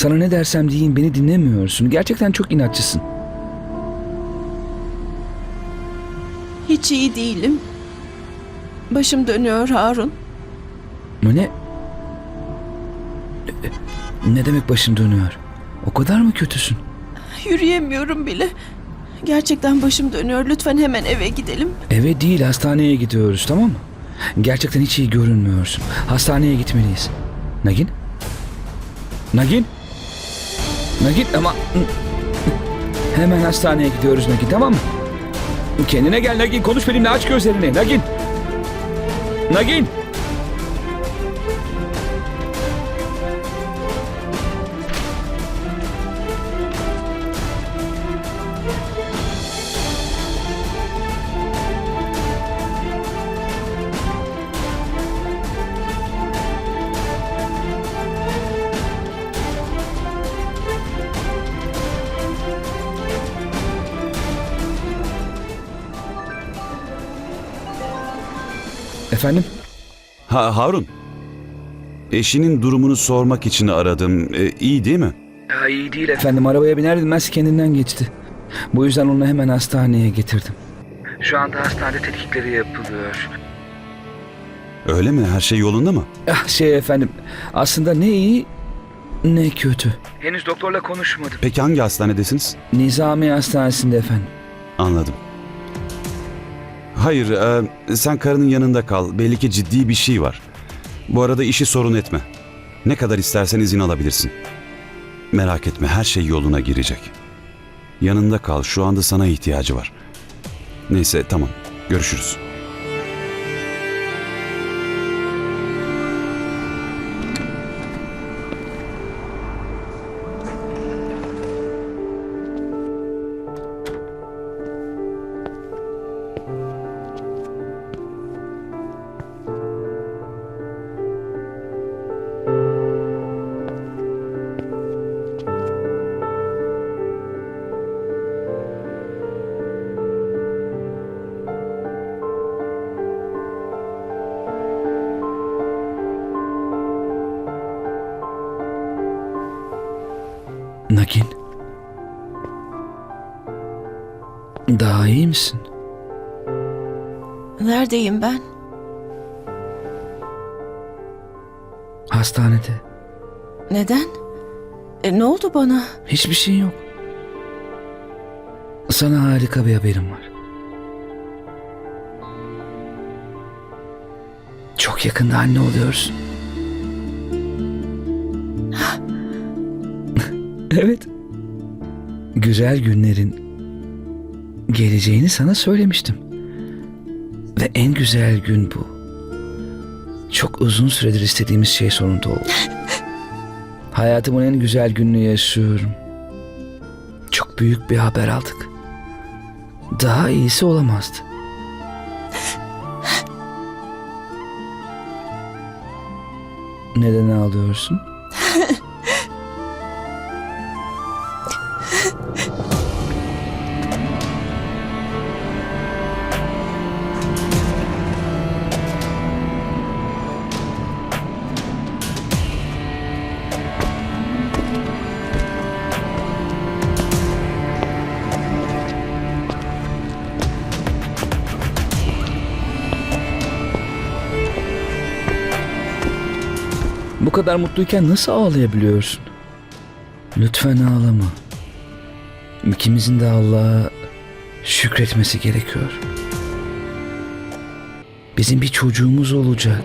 Sana ne dersem diyeyim beni dinlemiyorsun. Gerçekten çok inatçısın. Hiç iyi değilim. Başım dönüyor Harun. Ne? Ne demek başın dönüyor? O kadar mı kötüsün? Yürüyemiyorum bile. Gerçekten başım dönüyor. Lütfen hemen eve gidelim. Eve değil hastaneye gidiyoruz tamam mı? Gerçekten hiç iyi görünmüyorsun. Hastaneye gitmeliyiz. Nagin? Nagin? Nagin ama... Hemen hastaneye gidiyoruz Nagin tamam mı? Kendine gel Nagin konuş benimle aç gözlerini Nagin. Nagin. Efendim? Ha Harun. Eşinin durumunu sormak için aradım. E, iyi değil mi? Ya iyi değil efendim. Arabaya biner binmez kendinden geçti. Bu yüzden onu hemen hastaneye getirdim. Şu anda hastanede tetkikleri yapılıyor. Öyle mi? Her şey yolunda mı? Ah şey efendim aslında ne iyi ne kötü. Henüz doktorla konuşmadım. Peki hangi hastanedesiniz? Nizami Hastanesi'nde efendim. Anladım. Hayır, e, sen karının yanında kal. Belli ki ciddi bir şey var. Bu arada işi sorun etme. Ne kadar istersen izin alabilirsin. Merak etme, her şey yoluna girecek. Yanında kal, şu anda sana ihtiyacı var. Neyse, tamam. Görüşürüz. Daha iyi misin? Neredeyim ben? Hastanede. Neden? E, ne oldu bana? Hiçbir şey yok. Sana harika bir haberim var. Çok yakında anne oluyorsun. evet. Güzel günlerin geleceğini sana söylemiştim. Ve en güzel gün bu. Çok uzun süredir istediğimiz şey sonunda oldu. Hayatımın en güzel gününü yaşıyorum. Çok büyük bir haber aldık. Daha iyisi olamazdı. Neden ağlıyorsun? Bu kadar mutluyken nasıl ağlayabiliyorsun? Lütfen ağlama. İkimizin de Allah'a şükretmesi gerekiyor. Bizim bir çocuğumuz olacak.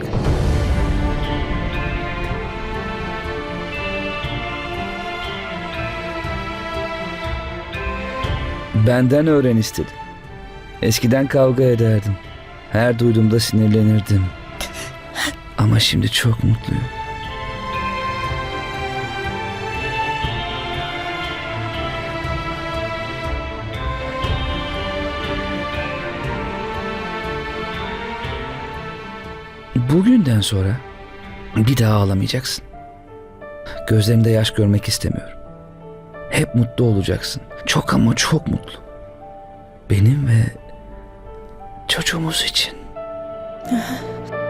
Benden öğren istedi. Eskiden kavga ederdim. Her duyduğumda sinirlenirdim. Ama şimdi çok mutluyum. Bugünden sonra bir daha ağlamayacaksın. Gözlerimde yaş görmek istemiyorum. Hep mutlu olacaksın. Çok ama çok mutlu. Benim ve çocuğumuz için.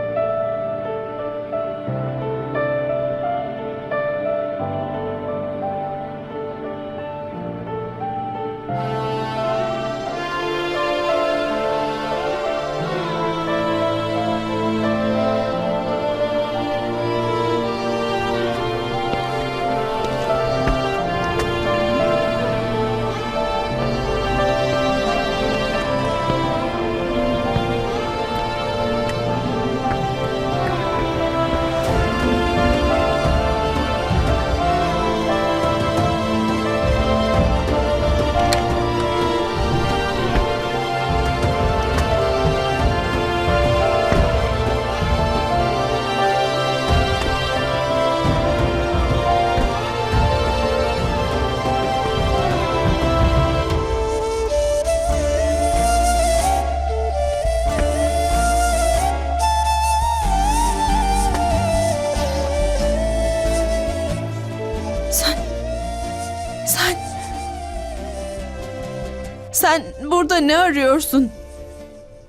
Sen burada ne arıyorsun?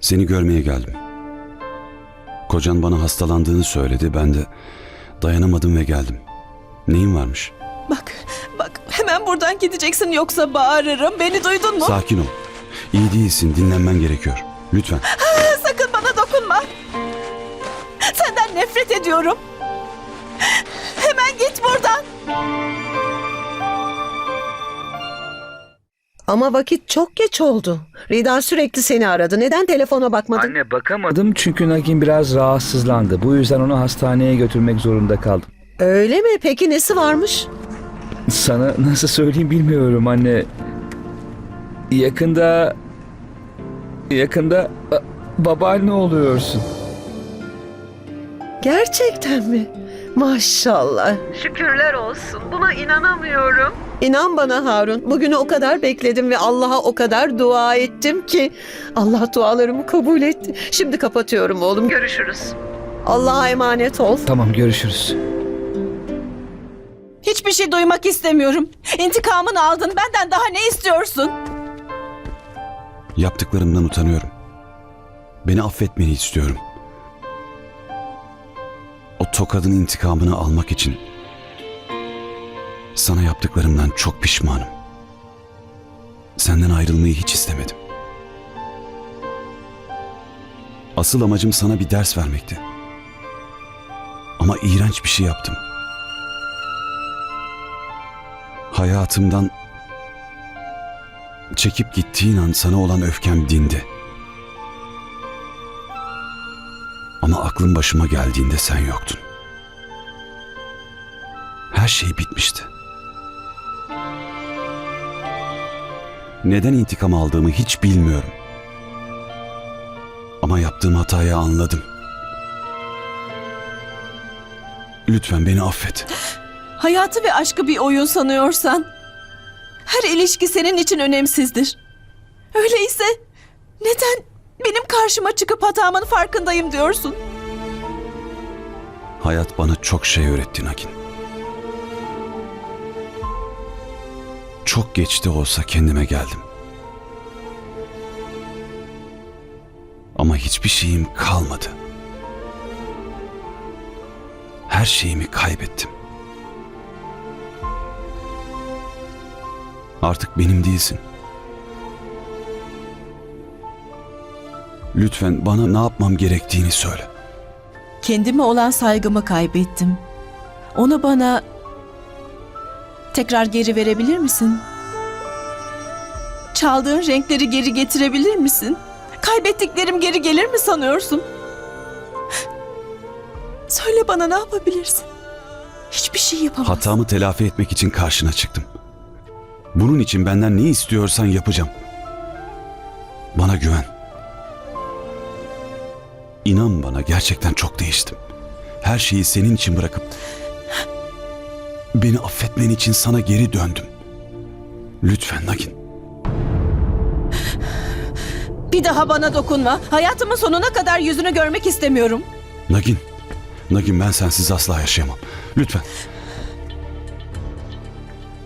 Seni görmeye geldim. Kocan bana hastalandığını söyledi. Ben de dayanamadım ve geldim. Neyin varmış? Bak, bak hemen buradan gideceksin yoksa bağırırım. Beni duydun mu? Sakin ol. İyi değilsin. Dinlenmen gerekiyor. Lütfen. Sakın bana dokunma. Senden nefret ediyorum. Hemen git buradan. Ama vakit çok geç oldu. Rida sürekli seni aradı. Neden telefona bakmadın? Anne bakamadım çünkü Nagin biraz rahatsızlandı. Bu yüzden onu hastaneye götürmek zorunda kaldım. Öyle mi? Peki nesi varmış? Sana nasıl söyleyeyim bilmiyorum anne. Yakında... Yakında babaanne oluyorsun. Gerçekten mi? Maşallah. Şükürler olsun. Buna inanamıyorum. İnan bana Harun. Bugünü o kadar bekledim ve Allah'a o kadar dua ettim ki Allah dualarımı kabul etti. Şimdi kapatıyorum oğlum. Görüşürüz. Allah'a emanet ol. Tamam görüşürüz. Hiçbir şey duymak istemiyorum. İntikamını aldın. Benden daha ne istiyorsun? Yaptıklarımdan utanıyorum. Beni affetmeni istiyorum. O tokadın intikamını almak için sana yaptıklarımdan çok pişmanım. Senden ayrılmayı hiç istemedim. Asıl amacım sana bir ders vermekti. Ama iğrenç bir şey yaptım. Hayatımdan çekip gittiğin an sana olan öfkem dindi. Ama aklım başıma geldiğinde sen yoktun. Her şey bitmişti. Neden intikam aldığımı hiç bilmiyorum. Ama yaptığım hatayı anladım. Lütfen beni affet. Hayatı ve aşkı bir oyun sanıyorsan her ilişki senin için önemsizdir. Öyleyse neden benim karşıma çıkıp hatamın farkındayım diyorsun? Hayat bana çok şey öğretti Nakin. Çok geç de olsa kendime geldim. Ama hiçbir şeyim kalmadı. Her şeyimi kaybettim. Artık benim değilsin. Lütfen bana ne yapmam gerektiğini söyle. Kendime olan saygımı kaybettim. Onu bana tekrar geri verebilir misin? Çaldığın renkleri geri getirebilir misin? Kaybettiklerim geri gelir mi sanıyorsun? Söyle bana ne yapabilirsin? Hiçbir şey yapamazsın. Hatamı telafi etmek için karşına çıktım. Bunun için benden ne istiyorsan yapacağım. Bana güven. İnan bana gerçekten çok değiştim. Her şeyi senin için bırakıp beni affetmen için sana geri döndüm. Lütfen Nagin. Bir daha bana dokunma. Hayatımın sonuna kadar yüzünü görmek istemiyorum. Nagin. Nagin ben sensiz asla yaşayamam. Lütfen.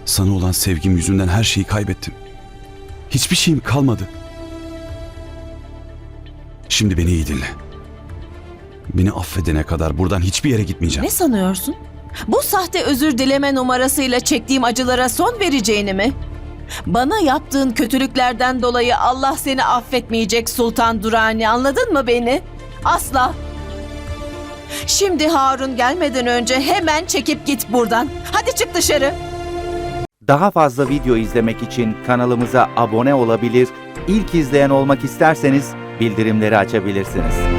Sana olan sevgim yüzünden her şeyi kaybettim. Hiçbir şeyim kalmadı. Şimdi beni iyi dinle. Beni affedene kadar buradan hiçbir yere gitmeyeceğim. Ne sanıyorsun? Bu sahte özür dileme numarasıyla çektiğim acılara son vereceğini mi? Bana yaptığın kötülüklerden dolayı Allah seni affetmeyecek Sultan Durani anladın mı beni? Asla. Şimdi Harun gelmeden önce hemen çekip git buradan. Hadi çık dışarı. Daha fazla video izlemek için kanalımıza abone olabilir, ilk izleyen olmak isterseniz bildirimleri açabilirsiniz.